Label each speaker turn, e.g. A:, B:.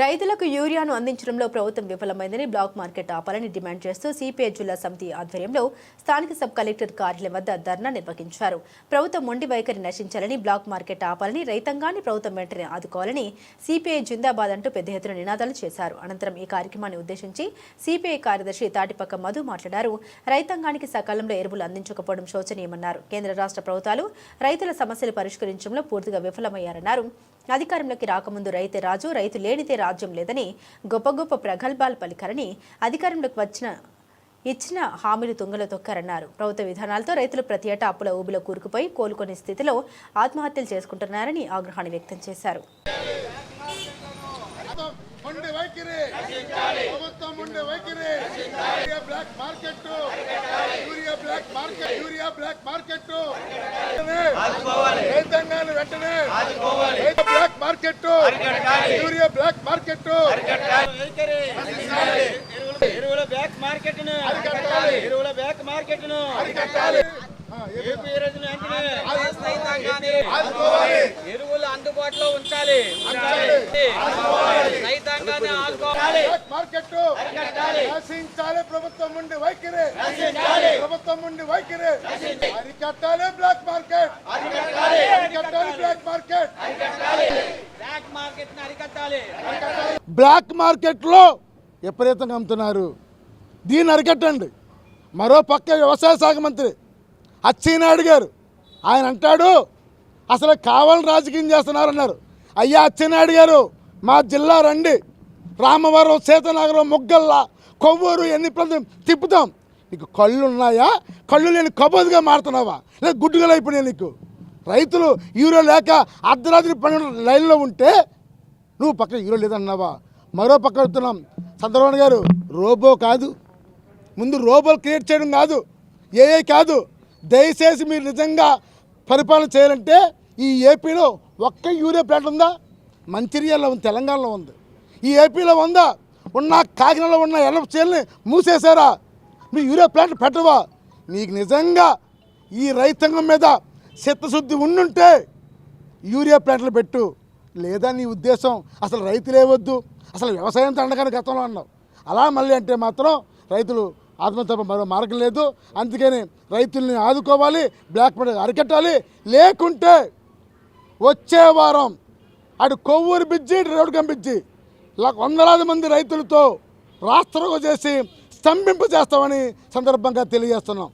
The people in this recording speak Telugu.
A: రైతులకు యూరియాను అందించడంలో ప్రభుత్వం విఫలమైందని బ్లాక్ మార్కెట్ ఆపాలని డిమాండ్ చేస్తూ సిపిఐ జిల్లా సమితి ఆధ్వర్యంలో స్థానిక సబ్ కలెక్టర్ కార్యాలయం వద్ద ధర్నా నిర్వహించారు. ప్రభుత్వం మొండి వైఖరి నశించాలని బ్లాక్ మార్కెట్ ఆపాలని రైతాంగాన్ని ప్రభుత్వం వెంటనే ఆదుకోవాలని సిపిఐ జిందాబాద్ అంటూ పెద్ద ఎత్తున నినాదాలు చేశారు. అనంతరం ఈ కార్యక్రమాన్ని ఉద్దేశించి సిపిఐ కార్యదర్శి తాటిపక్క మధు మాట్లాడారు. రైతాంగానికి సకాలంలో ఎరువులు అందించకపోవడం శోచనీయమన్నారు. కేంద్ర రాష్ట్ర ప్రభుత్వాలు రైతుల సమస్యలు పరిష్కరించడంలో పూర్తిగా విఫలమయ్యారన్నారు. అధికారంలోకి రాకముందు రైతే రాజు రైతు లేనిదే రాజ్యం లేదని గొప్ప గొప్ప ప్రగల్భాలు పలికారని అధికారంలోకి వచ్చిన ఇచ్చిన హామీలు తుంగలో తొక్కారన్నారు. ప్రభుత్వ విధానాలతో రైతులు ప్రతి ఏటా అప్పుల ఊబిలో కూరుకుపోయి కోలుకొని స్థితిలో ఆత్మహత్యలు చేసుకుంటున్నారని ఆగ్రహాన్ని వ్యక్తం చేశారు.
B: Black market urea black market urea black market రైతాంగాన్ని వెంటనే రైతు black market urea black market
C: ఎరువుల బ్యాక్
B: మార్కెట్ను
C: ఎరువుల బ్యాక్
B: మార్కెట్ను
C: ఎరువులు అందుబాటులో ఉంచాలి
B: ఉంచాలి.
C: రైతాంగాన్ని ఆదుకోవాలి
B: మార్కెట్ ప్రభుత్వం నుండి వైఖరి ప్రభుత్వం నుండి వైఖరి అరికట్టాలి బ్లాక్ మార్కెట్ అరికట్టాలి బ్లాక్ మార్కెట్
C: బ్లాక్
B: మార్కెట్లో విపరీతంగా అమ్ముతున్నారు. దీన్ని అరికట్టండి. మరో పక్క వ్యవసాయ శాఖ మంత్రి అచ్చెన్నాయుడు గారు ఆయన అంటాడు అసలు కావాలని రాజకీయం చేస్తున్నారన్నారు. అయ్యా అచ్చెన్నాయుడు గారు మా జిల్లా రండి. రామవరం సీతనగరం ముగ్గల్లా కొవ్వూరు ఎన్ని ప్రాంతం తిప్పుతాం. నీకు కళ్ళు ఉన్నాయా? కళ్ళు లేని కబోదుగా మారుతున్నావా? లేదా గుడ్డుగా అయిపోయినాయి నీకు? రైతులు యూరియా లేక అర్ధరాత్రి పన్నెండు లైన్లో ఉంటే నువ్వు పక్కన హీరో లేదన్నావా? మరో పక్క వెళ్తున్నాం చంద్రబాబు గారు రోబో కాదు. ముందు రోబోలు క్రియేట్ చేయడం కాదు ఏఏ కాదు. దయచేసి మీరు నిజంగా పరిపాలన చేయాలంటే ఈ ఏపీలో ఒక్క యూరియా ప్లాంట్ ఉందా? మంచిర్యాలలో ఉంది తెలంగాణలో ఉంది. ఈ ఏపీలో ఉందా? ఉన్న కాకినాడలో ఉన్న ఎల్లపు చేయాలని మూసేశారా? మీ యూరియా ప్లాంట్ పెట్టవా? మీకు నిజంగా ఈ రైతాంగం మీద చిత్తశుద్ధి ఉండుంటే యూరియా ప్లాంట్లు పెట్టు. లేదా నీ ఉద్దేశం అసలు రైతులే వద్దు అసలు వ్యవసాయం తండగానే గతంలో అన్నావు. అలా మళ్ళీ అంటే మాత్రం రైతులు ఆత్మహత్య మరో మార్గం లేదు. అందుకని రైతుల్ని ఆదుకోవాలి బ్లాక్ మనీ అరికట్టాలి. లేకుంటే వచ్చే వారం అటు కొవ్వూరు బిజ్జి రోడ్డు కంపించి వందలాది మంది రైతులతో రాష్ట్రంలో చేసి స్తంభింపు చేస్తామని సందర్భంగా తెలియజేస్తున్నాం.